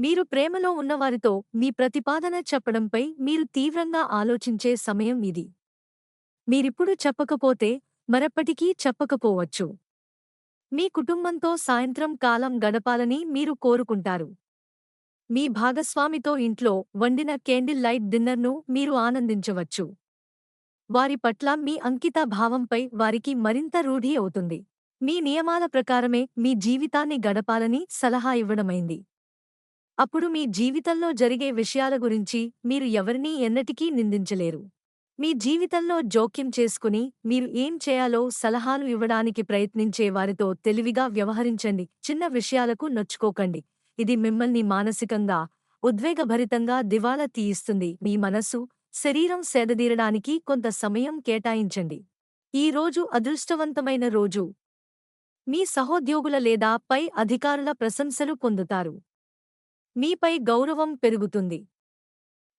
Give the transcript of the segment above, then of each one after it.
మీరు ప్రేమలో ఉన్నవారితో మీ ప్రతిపాదన చెప్పడంపై మీరు తీవ్రంగా ఆలోచించే సమయం ఇది. మీరిప్పుడు చెప్పకపోతే మరెప్పటికీ చెప్పకపోవచ్చు. మీ కుటుంబంతో సాయంత్రం కాలం గడపాలని మీరు కోరుకుంటారు. మీ భాగస్వామితో ఇంట్లో వండిన కేండిల్ లైట్ డిన్నర్ను మీరు ఆనందించవచ్చు. వారి పట్ల మీ అంకిత భావంపై వారికి మరింత రూఢి అవుతుంది. మీ నియమాల ప్రకారమే మీ జీవితాన్ని గడపాలని సలహా ఇవ్వడమైంది. అప్పుడు మీ జీవితంలో జరిగే విషయాల గురించి మీరు ఎవరినీ ఎన్నటికీ నిందించలేరు. మీ జీవితంలో జోక్యం చేసుకుని మీరు ఏం చేయాలో సలహాలు ఇవ్వడానికి ప్రయత్నించే వారితో తెలివిగా వ్యవహరించండి. చిన్న విషయాలకు నొచ్చుకోకండి. ఇది మిమ్మల్ని మానసికంగా ఉద్వేగభరితంగా దివాలా తీయిస్తుంది. మీ మనస్సు శరీరం సేదదీరడానికి కొంత సమయం కేటాయించండి. ఈ రోజు అదృష్టవంతమైన రోజు. మీ సహోద్యోగుల లేదా పై అధికారుల ప్రశంసలు పొందుతారు. మీపై గౌరవం పెరుగుతుంది.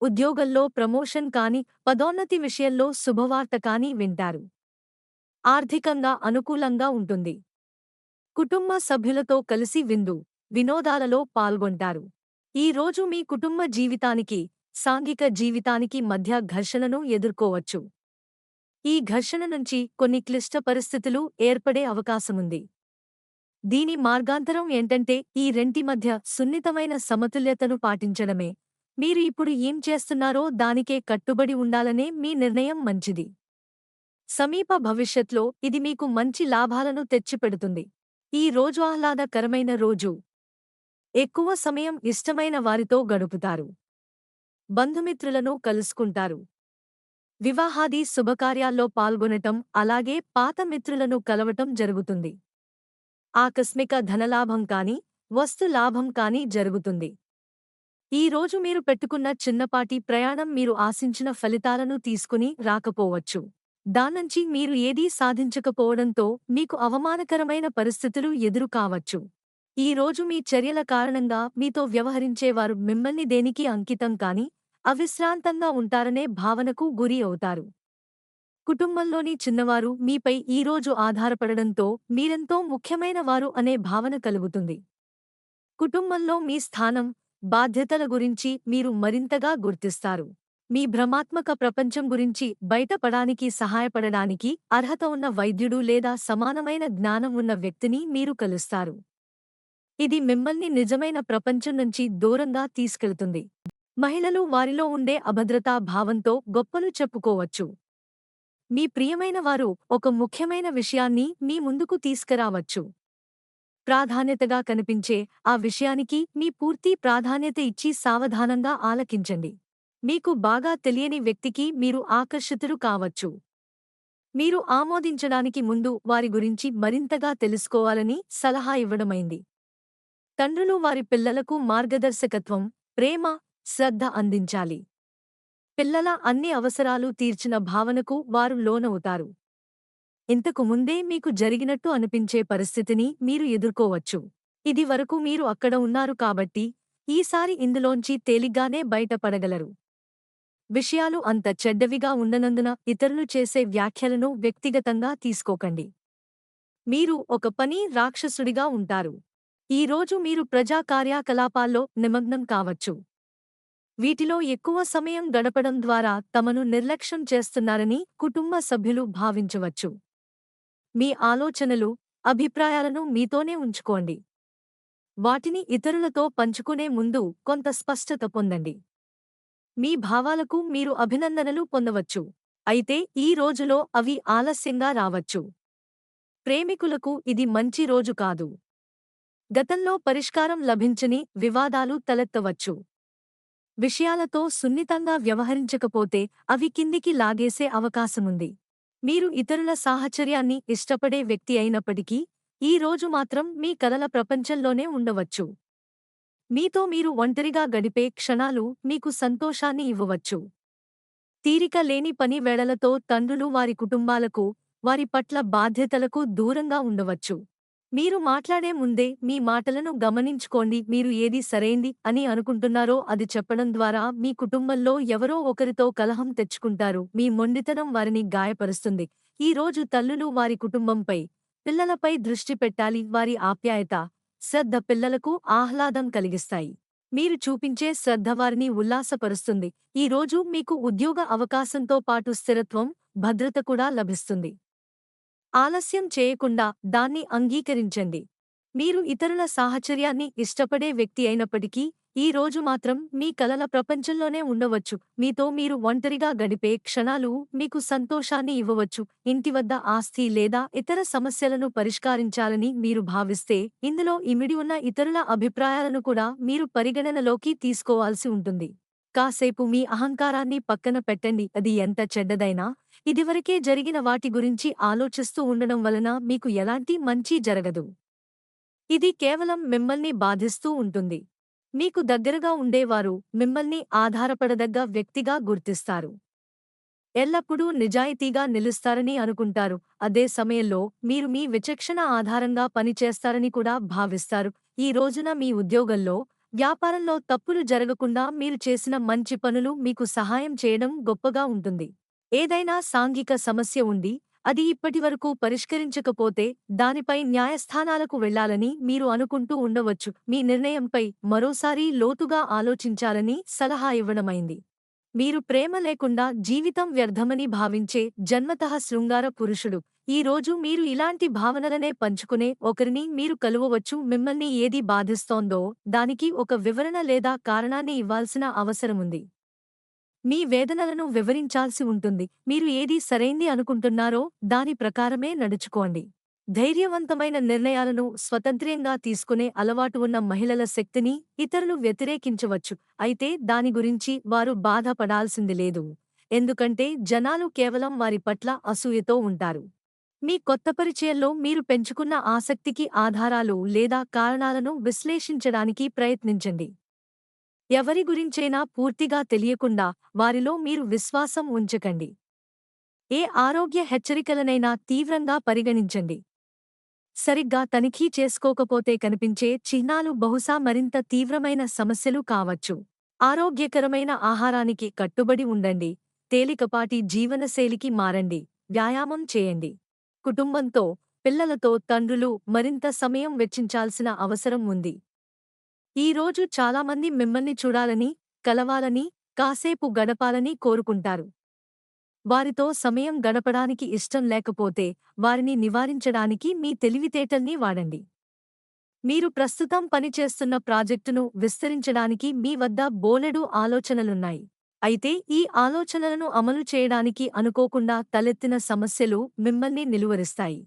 ఉద్యోగంలో ప్రమోషన్ కాని పదోన్నతి విషయంలో శుభవార్త కాని వింటారు. ఆర్థికంగా అనుకూలంగా ఉంటుంది. కుటుంబ సభ్యులతో కలిసి విందు వినోదాలలో పాల్గొంటారు. ఈ రోజు మీ కుటుంబ జీవితానికి సాంఘిక జీవితానికి మధ్య ఘర్షణను ఎదుర్కోవచ్చు. ఈ ఘర్షణ నుంచి కొన్ని క్లిష్ట పరిస్థితులు ఏర్పడే అవకాశముంది. దీని మార్గాంతరం ఏంటంటే ఈ రెంటి మధ్య సున్నితమైన సమతుల్యతను పాటించడమే. మీరు ఇప్పుడు ఏం చేస్తున్నారో దానికే కట్టుబడి ఉండాలనే మీ నిర్ణయం మంచిది. సమీప భవిష్యత్లో ఇది మీకు మంచి లాభాలను తెచ్చిపెడుతుంది. ఈ రోజు ఆహ్లాదకరమైన రోజు. ఎక్కువ సమయం ఇష్టమైన వారితో గడుపుతారు. బంధుమిత్రులను కలుసుకుంటారు. వివాహాది శుభకార్యాల్లో పాల్గొనటం అలాగే పాత మిత్రులను కలవటం జరుగుతుంది. ఆకస్మిక ధనలాభం కాని వస్తు లాభం జరుగుతుంది. ఈ రోజు మీరు పెట్టుకున్న చిన్నపాటి ప్రయాణం మీరు ఆశించిన ఫలితాలను తీసుకుని రాకపోవచ్చు. దానంచి మీరు ఏదీ సాధించకపోవడంతో మీకు అవమానకరమైన పరిస్థితులు ఎదురు కావచ్చు ఈ రోజు మీ చర్యల కారణంగా మీతో వ్యవహరించేవారు మిమ్మల్ని దేనికి అంకితం కాని అవిశ్రాంతంగా ఉంటారనే భావనకు గురి అవుతారు. కుటుంబంలోని చిన్నవారు మీపై ఈరోజు ఆధారపడడంతో మీరెంతో ముఖ్యమైన వారు అనే భావన కలుగుతుంది. కుటుంబంలో మీ స్థానం బాధ్యతల గురించి మీరు మరింతగా గుర్తిస్తారు. మీ భ్రమాత్మక ప్రపంచం గురించి బయటపడానికి సహాయపడడానికి అర్హత ఉన్న వైద్యుడు లేదా సమానమైన జ్ఞానం ఉన్న వ్యక్తిని మీరు కలుస్తారు. ఇది మిమ్మల్ని నిజమైన ప్రపంచం నుంచి దూరంగా తీసుకెళ్తుంది. మహిళలు వారిలో ఉండే అభద్రతా భావంతో గొప్పలు చెప్పుకోవచ్చు. మీ ప్రియమైన వారు ఒక ముఖ్యమైన విషయాన్ని మీ ముందుకు తీసుకురావచ్చు. ప్రాధాన్యతగా కనిపించే ఆ విషయానికి మీ పూర్తి ప్రాధాన్యత ఇచ్చి సావధానంగా ఆలకించండి. మీకు బాగా తెలియని వ్యక్తికి మీరు ఆకర్షితులు కావచ్చు. మీరు ఆమోదించడానికి ముందు వారి గురించి మరింతగా తెలుసుకోవాలని సలహా ఇవ్వడమైంది. తండ్రులు వారి పిల్లలకు మార్గదర్శకత్వం ప్రేమ శ్రద్ధ అందించాలి. పిల్లల అన్ని అవసరాలు తీర్చిన భావనకు వారు లోనవుతారు. ఇంతకు ముందే మీకు జరిగినట్టు అనిపించే పరిస్థితిని మీరు ఎదుర్కోవచ్చు. ఇది వరకు మీరు అక్కడ ఉన్నారు కాబట్టి ఈసారి ఇందులోంచి తేలిగ్గానే బయటపడగలరు. విషయాలు అంత చెడ్డవిగా ఉన్ననందున ఇతరులు చేసే వ్యాఖ్యలను వ్యక్తిగతంగా తీసుకోకండి. మీరు ఒక పని రాక్షసుడిగా ఉంటారు. ఈరోజు మీరు ప్రజా కార్యకలాపాల్లో నిమగ్నం కావచ్చు. వీటిలో ఎక్కువ సమయం గడపడం ద్వారా తమను నిర్లక్ష్యం చేస్తున్నారని కుటుంబ సభ్యులు భావించవచ్చు. మీ ఆలోచనలు అభిప్రాయాలను మీతోనే ఉంచుకోండి. వాటిని ఇతరులతో పంచుకునే ముందు కొంత స్పష్టత పొందండి. మీ భావాలకు మీరు అభినందనలు పొందవచ్చు. అయితే ఈ రోజులో అవి ఆలస్యంగా రావచ్చు. ప్రేమికులకు ఇది మంచి రోజు కాదు. గతంలో పరిష్కారం లభించని వివాదాలు తలెత్తవచ్చు. విషయాలతో సున్నితంగా వ్యవహరించకపోతే అవి కిందికి లాగేసే అవకాశముంది. మీరు ఇతరుల సాహచర్యాన్ని ఇష్టపడే వ్యక్తి అయినప్పటికీ ఈ రోజు మాత్రం మీ కలల ప్రపంచంలోనే ఉండవచ్చు. మీతో మీరు ఒంటరిగా గడిపే క్షణాలు మీకు సంతోషాన్ని ఇవ్వవచ్చు. తీరిక లేని పని వేళలతో తండ్రులు వారి కుటుంబాలకు వారి పట్ల బాధ్యతలకు దూరంగా ఉండవచ్చు. మీరు మాట్లాడే ముందే మీ మాటలను గమనించుకోండి మీరు ఏది సరైంది అని అనుకుంటున్నారో అది చెప్పడం ద్వారా మీ కుటుంబంలో ఎవరో ఒకరితో కలహం తెచ్చుకుంటారు మీ మొండితనం వారిని గాయపరుస్తుంది. ఈ రోజు తల్లులు వారి కుటుంబంపై పిల్లలపై దృష్టి పెట్టాలి వారి ఆప్యాయత శ్రద్ధ పిల్లలకు ఆహ్లాదం కలిగిస్తాయి. మీరు చూపించే శ్రద్ధ వారిని ఉల్లాసపరుస్తుంది. ఈ రోజు మీకు ఉద్యోగ అవకాశంతో పాటు స్థిరత్వం భద్రత కూడా లభిస్తుంది. ఆలస్యం చేయకుండా దాన్ని అంగీకరించండి. మీరు ఇతరుల సాహచర్యాన్ని ఇష్టపడే వ్యక్తి అయినప్పటికీ ఈ రోజు మాత్రం మీ కలల ప్రపంచంలోనే ఉండవచ్చు. మీతో మీరు ఒంటరిగా గడిపే క్షణాలు మీకు సంతోషాన్ని ఇవ్వవచ్చు. ఇంటి వద్ద ఆస్తి లేదా ఇతర సమస్యలను పరిష్కరించాలని మీరు భావిస్తే ఇందులో ఇమిడి ఉన్న ఇతరుల అభిప్రాయాలను కూడా మీరు పరిగణనలోకి తీసుకోవాల్సి ఉంటుంది. కాసేపు మీ అహంకారాన్ని పక్కన పెట్టండి. అది ఎంత చెడ్డదైనా ఇదివరకే జరిగిన వాటి గురించి ఆలోచిస్తూ ఉండడం వలన మీకు ఎలాంటి మంచి జరగదు. ఇది కేవలం మిమ్మల్ని బాధిస్తూ ఉంటుంది. మీకు దగ్గరగా ఉండేవారు మిమ్మల్ని ఆధారపడదగ్గ వ్యక్తిగా గుర్తిస్తారు. ఎల్లప్పుడూ నిజాయితీగా నిలుస్తారని అనుకుంటారు. అదే సమయంలో మీరు మీ విచక్షణ ఆధారంగా పనిచేస్తారని కూడా భావిస్తారు. ఈ రోజున మీ ఉద్యోగంలో వ్యాపారంలో తప్పులు జరగకుండా మీరు చేసిన మంచి పనులు మీకు సహాయం చేయడం గొప్పగా ఉంటుంది. ఏదైనా సాంఘిక సమస్య ఉండి అది ఇప్పటివరకు పరిష్కరించకపోతే దానిపై న్యాయస్థానాలకు వెళ్ళాలని మీరు అనుకుంటూ ఉండవచ్చు. మీ నిర్ణయంపై మరోసారి లోతుగా ఆలోచించాలని సలహా ఇవ్వడమైంది. మీరు ప్రేమ లేకుండా జీవితం వ్యర్థమని భావించే జన్మతః శృంగార పురుషుడు. ఈ రోజు మీరు ఇలాంటి భావనలనే పంచుకునే ఒకరిని మీరు కలువవచ్చు. మిమ్మల్ని ఏది బాధిస్తోందో దానికి ఒక వివరణ లేదా కారణాన్ని ఇవ్వాల్సిన అవసరముంది మీ వేదనలను వివరించాల్సి ఉంటుంది. మీరు ఏది సరైంది అనుకుంటున్నారో దాని ప్రకారమే నడుచుకోండి. ధైర్యవంతమైన నిర్ణయాలను స్వతంత్ర్యంగా తీసుకునే అలవాటు ఉన్న మహిళల శక్తిని ఇతరులు వ్యతిరేకించవచ్చు. అయితే దాని గురించి వారు బాధపడాల్సింది లేదు. ఎందుకంటే జనాలు కేవలం వారి పట్ల అసూయతో ఉంటారు. మీ కొత్త పరిచయంలో మీరు పెంచుకున్న ఆసక్తికి ఆధారాలు లేదా కారణాలను విశ్లేషించడానికి ప్రయత్నించండి. ఎవరి గురించైనా పూర్తిగా తెలియకుండా వారిలో మీరు విశ్వాసం ఉంచకండి. ఏ ఆరోగ్య హెచ్చరికలనైనా తీవ్రంగా పరిగణించండి. సరిగ్గా తనిఖీ చేసుకోకపోతే కనిపించే చిహ్నాలు బహుశా మరింత తీవ్రమైన సమస్యలు కావచ్చు. ఆరోగ్యకరమైన ఆహారానికి కట్టుబడి ఉండండి. తేలికపాటి జీవనశైలికి మారండి. వ్యాయామం చేయండి. కుటుంబంతో పిల్లలతో తండ్రులు మరింత సమయం వెచ్చించాల్సిన అవసరం ఉంది. ఈ రోజు చాలామంది మిమ్మల్ని చూడాలని కలవాలని కాసేపు గడపాలని కోరుకుంటారు. వారితో సమయం గడపడానికి ఇష్టం లేకపోతే వారిని నివారించడానికి మీ తెలివితేటల్ని వాడండి. మీరు ప్రస్తుతం పనిచేస్తున్న ప్రాజెక్టును విస్తరించడానికి మీ వద్ద బోలెడు ఆలోచనలున్నాయి. అయితే ఈ ఆలోచనలను అమలు చేయడానికి అనుకోకుండా తలెత్తిన సమస్యలు మిమ్మల్ని నిలువరిస్తాయి.